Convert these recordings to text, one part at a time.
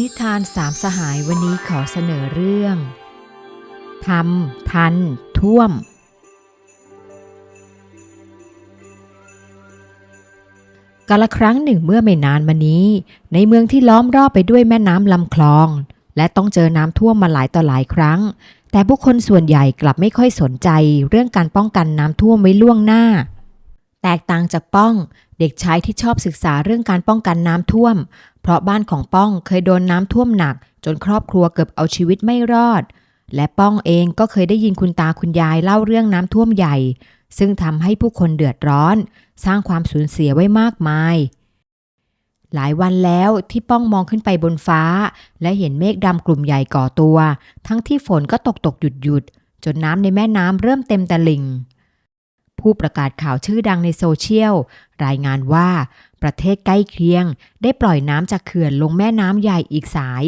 นิทานสามสหายวันนี้ขอเสนอเรื่องทำทัน ท่วม กาละครั้งหนึ่งเมื่อไม่นานมานี้ ในเมืองที่ล้อมรอบไปด้วยแม่น้ำลำคลอง และต้องเจอน้ำท่วมมาหลายต่อหลายครั้ง แต่ผู้คนส่วนใหญ่กลับไม่ค่อยสนใจ เรื่องการป้องกันน้ำท่วมไว้ล่วงหน้า แตกต่างจากป้อง เด็กชายที่ชอบศึกษาเรื่องการป้องกันน้ำท่วม เพราะบ้านของป้องเคยโดนน้ำท่วมหนัก จนครอบครัวเกือบเอาชีวิตไม่รอด และป้องเองก็เคยได้ยินคุณตาคุณยายเล่าเรื่องน้ำท่วมใหญ่ ซึ่งทำให้ผู้คนเดือดร้อน สร้างความสูญเสียไว้มากมาย หลายวันแล้วที่ป้องมองขึ้นไปบนฟ้า และเห็นเมฆดำกลุ่มใหญ่ก่อตัว ทั้งที่ฝนก็ตกตกหยุดหยุดจนน้ำในแม่น้ำเริ่มเต็มตลิ่งผู้ประกาศข่าวชื่อดังในโซเชียล รายงานว่า ประเทศใกล้เคียง ได้ปล่อยน้ำจากเขื่อนลงแม่น้ำใหญ่อีกสาย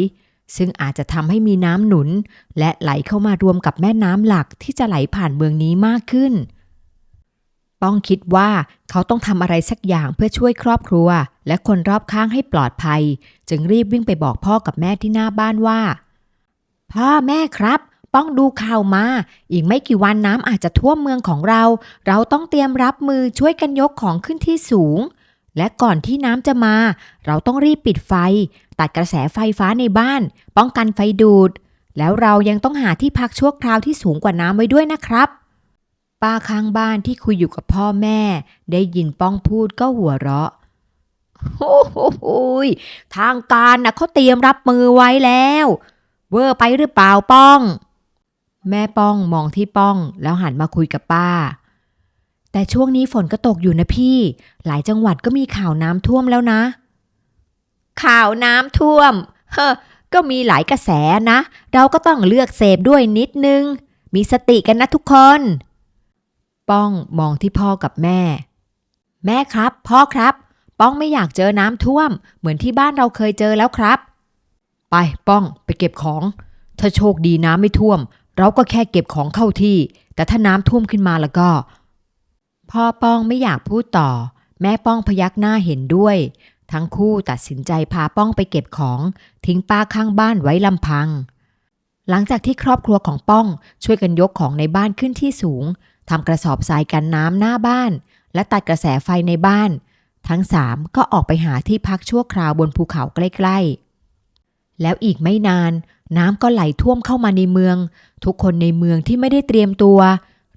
ซึ่งอาจจะทำให้มีน้ำหนุน และไหลเข้ามารวมกับแม่น้ำหลักที่จะไหลผ่านเมืองนี้มากขึ้นป้องคิดว่าเขาต้องทำอะไรสักอย่างเพื่อช่วยครอบครัว และคนรอบข้างให้ปลอดภัย จึงรีบวิ่งไปบอกพ่อกับแม่ที่หน้าบ้านว่า พ่อแม่ครับป้องดูข่าวมา อีกไม่กี่วันน้ำอาจจะท่วมเมืองของเรา เราต้องเตรียมรับมือช่วยกันยกของขึ้นที่สูง และก่อนที่น้ำจะมา เราต้องรีบปิดไฟ ตัดกระแสไฟฟ้าในบ้าน ป้องกันไฟดูด แล้วเรายังต้องหาที่พักชั่วคราวที่สูงกว่าน้ำไว้ด้วยนะครับป้าข้างบ้านที่คุยอยู่กับพ่อแม่ ได้ยินป้องพูดก็หัวเราะโอ้โหยทางการนะเขาเตรียมรับมือไว้แล้ว เวอร์ไปหรือเปล่าป้อง แม่ป้องมองที่ป้องแล้วหันมาคุยกับป้า แต่ช่วงนี้ฝนก็ตกอยู่นะพี่ หลายจังหวัดก็มีข่าวน้ำท่วมแล้วนะ ข่าวน้ำท่วม เฮ้อก็มีหลายกระแสนะ เราก็ต้องเลือกเสพด้วยนิดนึง มีสติกันนะทุกคน ป้องมองที่พ่อกับแม่ แม่ครับ พ่อครับ ป้องไม่อยากเจอน้ำท่วม เหมือนที่บ้านเราเคยเจอแล้วครับ ไปป้องไปเก็บของ ถ้าโชคดีน้ำไม่ท่วม เราก็แค่เก็บของเข้าที่ แต่ถ้าน้ำท่วมขึ้นมาแล้วก็ พ่อป้องไม่อยากพูดต่อ แม่ป้องพยักหน้าเห็นด้วย ทั้งคู่ตัดสินใจพาป้องไปเก็บของ ทิ้งป้าข้างบ้านไว้ลำพัง หลังจากที่ครอบครัวของป้องช่วยกันยกของในบ้านขึ้นที่สูงทำกระสอบทรายกันน้ำหน้าบ้าน และตัดกระแสไฟในบ้าน ทั้งสามก็ออกไปหาที่พักชั่วคราวบนภูเขาใกล้ ๆ แล้วอีกไม่นาน น้ำก็ไหลท่วมเข้ามาในเมือง ทุกคนในเมืองที่ไม่ได้เตรียมตัว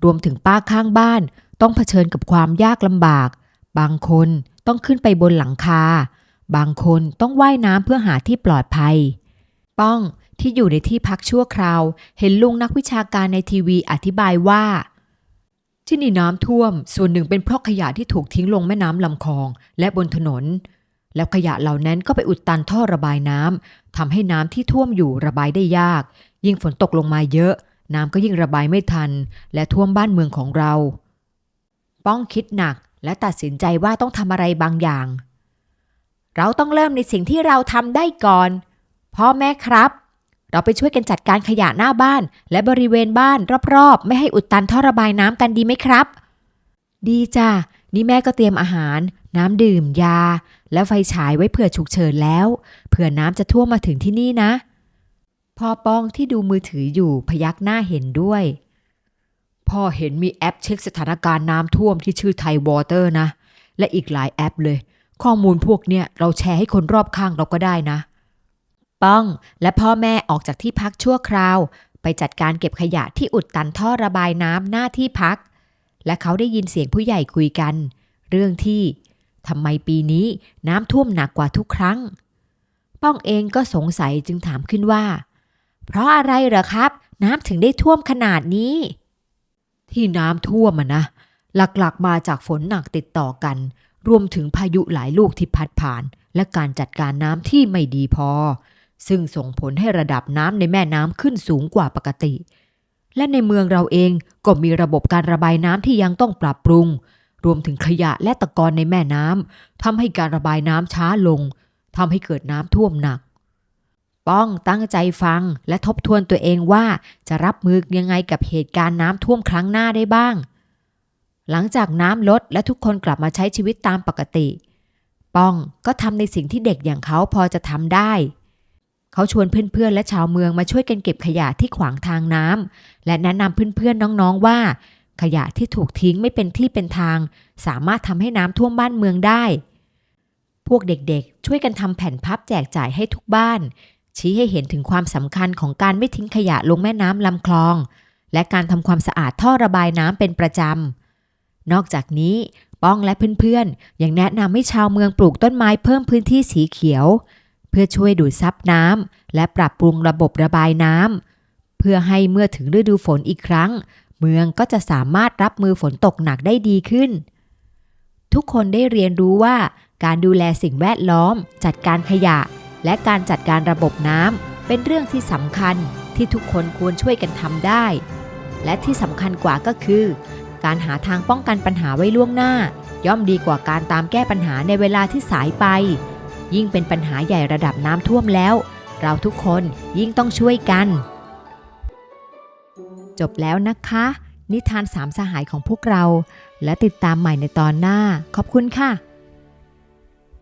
รวมถึงป้าข้างบ้าน ต้องเผชิญกับความยากลำบาก บางคนต้องขึ้นไปบนหลังคา บางคนต้องว่ายน้ำเพื่อหาที่ปลอดภัย ป้องที่อยู่ในที่พักชั่วคราว เห็นลุงนักวิชาการในทีวีอธิบายว่า ที่นี่น้ำท่วม ส่วนหนึ่งเป็นเพราะขยะที่ถูกทิ้งลงแม่น้ำลำคลองและบนถนน แล้วขยะเหล่านั้นก็ไปอุดตันท่อระบายน้ำทำให้น้ำที่ท่วมอยู่ระบายได้ยาก ยิ่งฝนตกลงมาเยอะ น้ำก็ยิ่งระบายไม่ทัน และท่วมบ้านเมืองของเรา ป้องคิดหนักและตัดสินใจว่าต้องทำอะไรบางอย่าง เราต้องเริ่มในสิ่งที่เราทำได้ก่อน พ่อแม่ครับ เราไปช่วยกันจัดการขยะหน้าบ้าน และบริเวณบ้านรอบๆ ไม่ให้อุดตันท่อระบายน้ำกันดีไหมครับ ดีจ้ะนี่แม่ก็เตรียมอาหาร น้ำดื่ม ยา และไฟฉายไว้เผื่อฉุกเฉินแล้ว เผื่อน้ำจะท่วมมาถึงที่นี่นะ พ่อป้องที่ดูมือถืออยู่พยักหน้าเห็นด้วย พ่อเห็นมีแอปเช็คสถานการณ์น้ำท่วมที่ชื่อไทยวอเตอร์นะ และอีกหลายแอปเลย ข้อมูลพวกเนี้ยเราแชร์ให้คนรอบข้างเราก็ได้นะ ป้องและพ่อแม่ออกจากที่พักชั่วคราว ไปจัดการเก็บขยะที่อุดตันท่อระบายน้ำหน้าที่พัก และเขาได้ยินเสียงผู้ใหญ่คุยกัน เรื่องที่ทำไมปีนี้น้ำท่วมหนักกว่าทุกครั้ง ป้องเองก็สงสัยจึงถามขึ้นว่า เพราะอะไรเหรอครับ น้ำถึงได้ท่วมขนาดนี้ ที่น้ำท่วมอะนะ หลักๆมาจากฝนหนักติดต่อกัน รวมถึงพายุหลายลูกที่พัดผ่าน และการจัดการน้ำที่ไม่ดีพอ ซึ่งส่งผลให้ระดับน้ำในแม่น้ำขึ้นสูงกว่าปกติ และในเมืองเราเองก็มีระบบการระบายน้ำที่ยังต้องปรับปรุง รวมถึงขยะและตะกอนในแม่น้ำทำให้การระบายน้ำช้าลงทำให้เกิดน้ำท่วมหนัก ป้องตั้งใจฟังและทบทวนตัวเองว่าจะรับมือยังไงกับเหตุการณ์น้ำท่วมครั้งหน้าได้บ้าง หลังจากน้ำลดและทุกคนกลับมาใช้ชีวิตตามปกติ ป้องก็ทำในสิ่งที่เด็กอย่างเขาพอจะทำได้ เขาชวนเพื่อนๆ และชาวเมืองมาช่วยกันเก็บขยะที่ขวางทางน้ำและแนะนำเพื่อนๆน้องๆว่า ขยะที่ถูกทิ้งไม่เป็นที่เป็นทาง สามารถทำให้น้ำท่วมบ้านเมืองได้พวกเด็กๆ ช่วยกันทำแผ่นพับแจกจ่ายให้ทุกบ้าน ชี้ให้เห็นถึงความสำคัญของการไม่ทิ้งขยะลงแม่น้ำลำคลอง และการทำความสะอาดท่อระบายน้ำเป็นประจำ นอกจากนี้ป้องและเพื่อนๆ ยังแนะนำให้ชาวเมืองปลูกต้นไม้เพิ่มพื้นที่สีเขียว เพื่อช่วยดูดซับน้ำและปรับปรุงระบบระบายน้ำเพื่อให้เมื่อถึงฤดูฝนอีกครั้ง เมืองก็จะสามารถรับมือฝนตกหนักได้ดีขึ้น ทุกคนได้เรียนรู้ว่าการดูแลสิ่งแวดล้อม จัดการขยะ และการจัดการระบบน้ำเป็นเรื่องที่สำคัญที่ทุกคนควรช่วยกันทำได้ และที่สำคัญกว่าก็คือ การหาทางป้องกันปัญหาไว้ล่วงหน้า ย่อมดีกว่าการตามแก้ปัญหาในเวลาที่สายไป ยิ่งเป็นปัญหาใหญ่ระดับน้ำท่วมแล้ว เราทุกคนยิ่งต้องช่วยกัน จบแล้วนะคะ นิทานสามสหายของพวกเรา และติดตามใหม่ในตอนหน้า ขอบคุณค่ะ